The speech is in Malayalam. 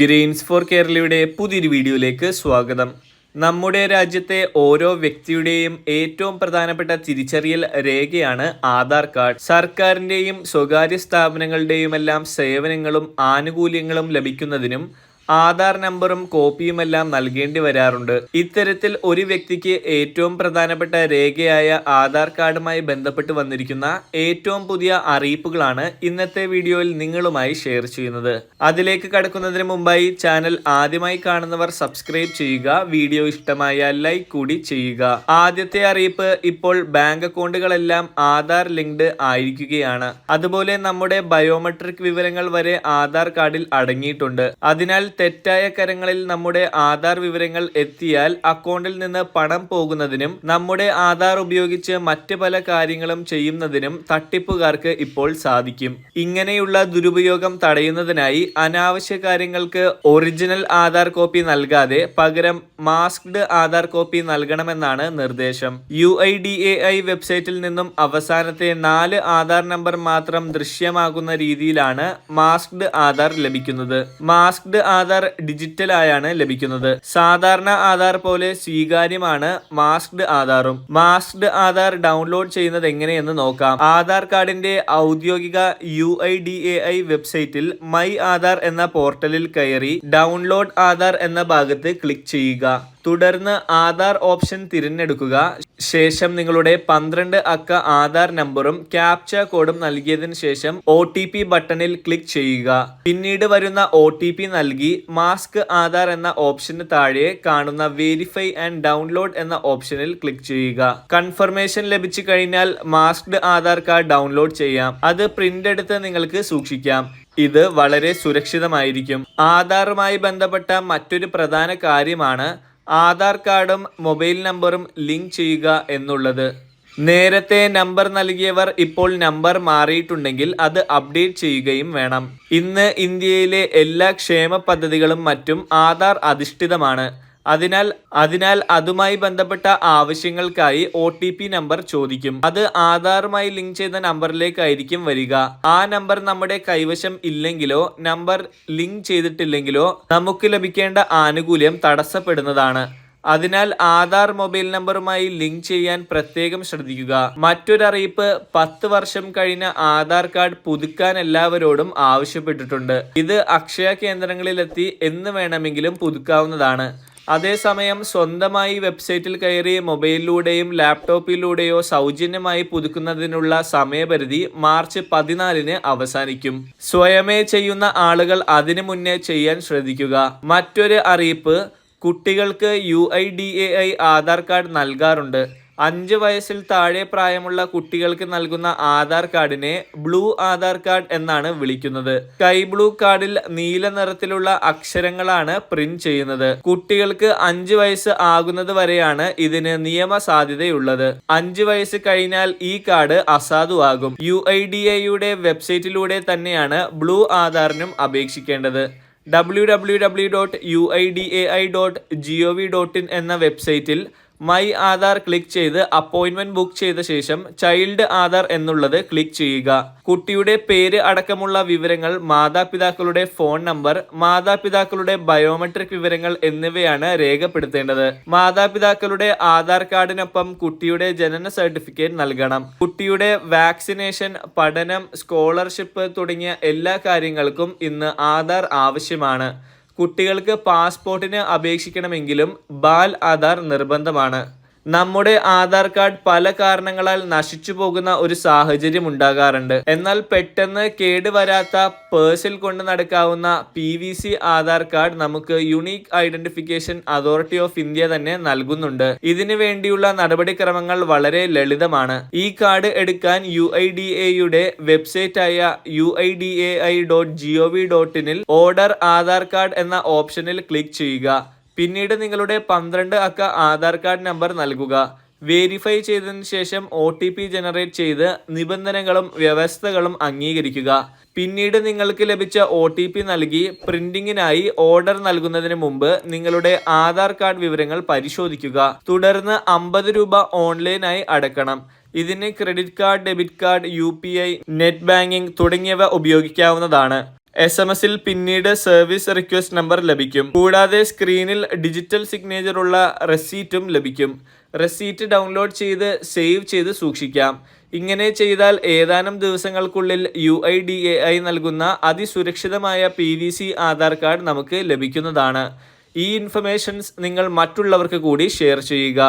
ഗ്രീൻസ് ഫോർ കേരളയുടെ പുതിയൊരു വീഡിയോയിലേക്ക് സ്വാഗതം. നമ്മുടെ രാജ്യത്തെ ഓരോ വ്യക്തിയുടെയും ഏറ്റവും പ്രധാനപ്പെട്ട തിരിച്ചറിയൽ രേഖയാണ് ആധാർ കാർഡ്. സർക്കാരിന്റെയും സ്വകാര്യ സ്ഥാപനങ്ങളുടെയുമെല്ലാം സേവനങ്ങളും ആനുകൂല്യങ്ങളും ലഭിക്കുന്നതിനും ആധാർ നമ്പറും കോപ്പിയുമെല്ലാം നൽകേണ്ടി വരാറുണ്ട്. ഇത്തരത്തിൽ ഒരു വ്യക്തിക്ക് ഏറ്റവും പ്രധാനപ്പെട്ട രേഖയായ ആധാർ കാർഡുമായി ബന്ധപ്പെട്ട് വന്നിരിക്കുന്ന ഏറ്റവും പുതിയ അറിയിപ്പുകളാണ് ഇന്നത്തെ വീഡിയോയിൽ നിങ്ങളുമായി ഷെയർ ചെയ്യുന്നത്. അതിലേക്ക് കടക്കുന്നതിന് മുമ്പായി ചാനൽ ആദ്യമായി കാണുന്നവർ സബ്സ്ക്രൈബ് ചെയ്യുക വീഡിയോ ഇഷ്ടമായ ലൈക്ക് കൂടി ചെയ്യുക. ആദ്യത്തെ അറിയിപ്പ് ഇപ്പോൾ ബാങ്ക് അക്കൗണ്ടുകളെല്ലാം ആധാർ ലിങ്ക്ഡ് ആയിരിക്കുകയാണ്. അതുപോലെ നമ്മുടെ ബയോമെട്രിക് വിവരങ്ങൾ വരെ ആധാർ കാർഡിൽ അടങ്ങിയിട്ടുണ്ട്. അതിനാൽ തെറ്റായ കരങ്ങളിൽ നമ്മുടെ ആധാർ വിവരങ്ങൾ എത്തിയാൽ അക്കൗണ്ടിൽ നിന്ന് പണം പോകുന്നതിനും നമ്മുടെ ആധാർ ഉപയോഗിച്ച് മറ്റ് പല കാര്യങ്ങളും ചെയ്യുന്നതിനും തട്ടിപ്പുകാർക്ക് ഇപ്പോൾ സാധിക്കും. ഇങ്ങനെയുള്ള ദുരുപയോഗം തടയുന്നതിനായി അനാവശ്യ കാര്യങ്ങൾക്ക് ഒറിജിനൽ ആധാർ കോപ്പി നൽകാതെ പകരം മാസ്ക്ഡ് ആധാർ കോപ്പി നൽകണമെന്നാണ് നിർദ്ദേശം. U I D A I വെബ്സൈറ്റിൽ നിന്നും അവസാനത്തെ നാല് ആധാർ നമ്പർ മാത്രം ദൃശ്യമാകുന്ന രീതിയിലാണ് മാസ്ക്ഡ് ആധാർ ലഭിക്കുന്നത്. മാസ്ക്ഡ് ആധാർ ഡിജിറ്റൽ ആയാണ് ലഭിക്കുന്നത്. സാധാരണ ആധാർ പോലെ സ്വീകാര്യമാണ് മാസ്ക്ഡ് ആധാറും. മാസ്ക്ഡ് ആധാർ ഡൗൺലോഡ് ചെയ്യുന്നത് എങ്ങനെയെന്ന് നോക്കാം. ആധാർ കാർഡിന്റെ ഔദ്യോഗിക U I D A I വെബ്സൈറ്റിൽ മൈ ആധാർ എന്ന പോർട്ടലിൽ കയറി ഡൗൺലോഡ് ആധാർ എന്ന ഭാഗത്ത് ക്ലിക്ക് ചെയ്യുക. തുടർന്ന് ആധാർ ഓപ്ഷൻ തിരഞ്ഞെടുക്കുക. ശേഷം നിങ്ങളുടെ പന്ത്രണ്ട് അക്ക ആധാർ നമ്പറും ക്യാപ്ച കോഡും നൽകിയതിനു ശേഷം ഒ ടി പി ബട്ടണിൽ ക്ലിക്ക് ചെയ്യുക. പിന്നീട് വരുന്ന ഒ ടി പി നൽകി മാസ്ക് ആധാർ എന്ന ഓപ്ഷന് താഴെ കാണുന്ന വെരിഫൈ ആൻഡ് ഡൗൺലോഡ് എന്ന ഓപ്ഷനിൽ ക്ലിക്ക് ചെയ്യുക. കൺഫർമേഷൻ ലഭിച്ചു കഴിഞ്ഞാൽ മാസ്ക്ഡ് ആധാർ കാർഡ് ഡൗൺലോഡ് ചെയ്യാം. അത് പ്രിന്റ് എടുത്ത് നിങ്ങൾക്ക് സൂക്ഷിക്കാം. ഇത് വളരെ സുരക്ഷിതമായിരിക്കും. ആധാറുമായി ബന്ധപ്പെട്ട മറ്റൊരു പ്രധാന കാര്യമാണ് ആധാർ കാർഡും മൊബൈൽ നമ്പറും ലിങ്ക് ചെയ്യുക എന്നുള്ളത്. നേരത്തെ നമ്പർ നൽകിയവർ ഇപ്പോൾ നമ്പർ മാറിയിട്ടുണ്ടെങ്കിൽ അത് അപ്ഡേറ്റ് ചെയ്യുകയും വേണം. ഇന്ന് ഇന്ത്യയിലെ എല്ലാ ക്ഷേമ പദ്ധതികളും മറ്റും ആധാർ അധിഷ്ഠിതമാണ്. അതിനാൽ അതിനാൽ അതുമായി ബന്ധപ്പെട്ട ആവശ്യങ്ങൾക്കായി ഒ ടി പി നമ്പർ ചോദിക്കും. അത് ആധാറുമായി ലിങ്ക് ചെയ്ത നമ്പറിലേക്കായിരിക്കും വരിക. ആ നമ്പർ നമ്മുടെ കൈവശം ഇല്ലെങ്കിലോ നമ്പർ ലിങ്ക് ചെയ്തിട്ടില്ലെങ്കിലോ നമുക്ക് ലഭിക്കേണ്ട ആനുകൂല്യം തടസ്സപ്പെടുന്നതാണ്. അതിനാൽ ആധാർ മൊബൈൽ നമ്പറുമായി ലിങ്ക് ചെയ്യാൻ പ്രത്യേകം ശ്രദ്ധിക്കുക. മറ്റൊരറിയിപ്പ് പത്ത് വർഷം കഴിഞ്ഞ ആധാർ കാർഡ് പുതുക്കാൻ എല്ലാവരോടും ആവശ്യപ്പെട്ടിട്ടുണ്ട്. ഇത് അക്ഷയ കേന്ദ്രങ്ങളിലെത്തി എന്ന് വേണമെങ്കിലും പുതുക്കാവുന്നതാണ്. അതേസമയം സ്വന്തമായി വെബ്സൈറ്റിൽ കയറി മൊബൈലിലൂടെയും ലാപ്ടോപ്പിലൂടെയോ സൗജന്യമായി പുതുക്കുന്നതിനുള്ള സമയപരിധി മാർച്ച് പതിനാലിന് അവസാനിക്കും. സ്വയമേ ചെയ്യുന്ന ആളുകൾ അതിനു മുന്നേ ചെയ്യാൻ ശ്രദ്ധിക്കുക. മറ്റൊരു അറിയിപ്പ് കുട്ടികൾക്ക് U I D A I Aadhaar card നൽകാറുണ്ട്. അഞ്ച് വയസ്സിൽ താഴെ പ്രായമുള്ള കുട്ടികൾക്ക് നൽകുന്ന ആധാർ കാർഡിനെ ബ്ലൂ ആധാർ കാർഡ് എന്നാണ് വിളിക്കുന്നത്. കൈ ബ്ലൂ കാർഡിൽ നീല നിറത്തിലുള്ള അക്ഷരങ്ങളാണ് പ്രിന്റ് ചെയ്യുന്നത്. കുട്ടികൾക്ക് അഞ്ച് വയസ്സ് ആകുന്നത് വരെയാണ് ഇതിന് നിയമ സാധ്യതയുള്ളത് അഞ്ച് വയസ്സ് കഴിഞ്ഞാൽ ഈ കാർഡ് അസാധുവാകും. യു ഐ ഡി എയുടെ വെബ്സൈറ്റിലൂടെ തന്നെയാണ് ബ്ലൂ ആധാറിനും അപേക്ഷിക്കേണ്ടത്. W W W dot U I D A I dot G O V dot in എന്ന വെബ്സൈറ്റിൽ മൈ ആധാർ ക്ലിക്ക് ചെയ്ത് അപ്പോയിന്റ്മെന്റ് ബുക്ക് ചെയ്ത ശേഷം ചൈൽഡ് ആധാർ എന്നുള്ളത് ക്ലിക്ക് ചെയ്യുക. കുട്ടിയുടെ പേര് അടക്കമുള്ള വിവരങ്ങൾ മാതാപിതാക്കളുടെ ഫോൺ നമ്പർ മാതാപിതാക്കളുടെ ബയോമെട്രിക് വിവരങ്ങൾ എന്നിവയാണ് രേഖപ്പെടുത്തേണ്ടത്. മാതാപിതാക്കളുടെ ആധാർ കാർഡിനൊപ്പം കുട്ടിയുടെ ജനന സർട്ടിഫിക്കറ്റ് നൽകണം. കുട്ടിയുടെ വാക്സിനേഷൻ പഠനം സ്കോളർഷിപ്പ് തുടങ്ങിയ എല്ലാ കാര്യങ്ങൾക്കും ഇന്ന് ആധാർ ആവശ്യമാണ്. കുട്ടികൾക്ക് പാസ്പോർട്ടിന് അപേക്ഷിക്കണമെങ്കിലും ബാൽ ആധാർ നിർബന്ധമാണ്. നമ്മുടെ ആധാർ കാർഡ് പല കാരണങ്ങളാൽ നശിച്ചു പോകുന്ന ഒരു സാഹചര്യം ഉണ്ടാകാറുണ്ട്. എന്നാൽ പെട്ടെന്ന് കേടുവരാത്ത പേഴ്സിൽ കൊണ്ട് നടക്കാവുന്ന P V C Aadhaar card നമുക്ക് unique identification authority of India തന്നെ നൽകുന്നുണ്ട്. ഇതിനു വേണ്ടിയുള്ള നടപടിക്രമങ്ങൾ വളരെ ലളിതമാണ്. ഈ കാർഡ് എടുക്കാൻ യു ഐ ഡി എയുടെ വെബ്സൈറ്റ് ആയ U I D A I dot G O V dot ഇനിൽ order Aadhaar card എന്ന ഓപ്ഷനിൽ ക്ലിക്ക് ചെയ്യുക. പിന്നീട് നിങ്ങളുടെ പന്ത്രണ്ട് അക്ക ആധാർ കാർഡ് നമ്പർ നൽകുക. വേരിഫൈ ചെയ്തതിന് ശേഷം ഒ ടി പി ജനറേറ്റ് ചെയ്ത് നിബന്ധനകളും വ്യവസ്ഥകളും അംഗീകരിക്കുക. പിന്നീട് നിങ്ങൾക്ക് ലഭിച്ച ഒ ടി പി നൽകി പ്രിന്റിങ്ങിനായി ഓർഡർ നൽകുന്നതിന് മുമ്പ് നിങ്ങളുടെ ആധാർ കാർഡ് വിവരങ്ങൾ പരിശോധിക്കുക. തുടർന്ന് അമ്പത് രൂപ ഓൺലൈനായി അടക്കണം. ഇതിന് credit card debit card U net banking തുടങ്ങിയവ ഉപയോഗിക്കാവുന്നതാണ്. എസ് എം എസിൽ പിന്നീട് സർവീസ് റിക്വസ്റ്റ് നമ്പർ ലഭിക്കും. കൂടാതെ സ്ക്രീനിൽ ഡിജിറ്റൽ സിഗ്നേച്ചർ ഉള്ള റെസീറ്റും ലഭിക്കും. റെസീറ്റ് ഡൗൺലോഡ് ചെയ്ത് സേവ് ചെയ്ത് സൂക്ഷിക്കാം. ഇങ്ങനെ ചെയ്താൽ ഏതാനും ദിവസങ്ങൾക്കുള്ളിൽ U I D A I നൽകുന്ന അതിസുരക്ഷിതമായ P V C Aadhaar card നമുക്ക് ലഭിക്കുന്നതാണ്. ഈ ഇൻഫർമേഷൻസ് നിങ്ങൾ മറ്റുള്ളവർക്ക് കൂടി ഷെയർ ചെയ്യുക.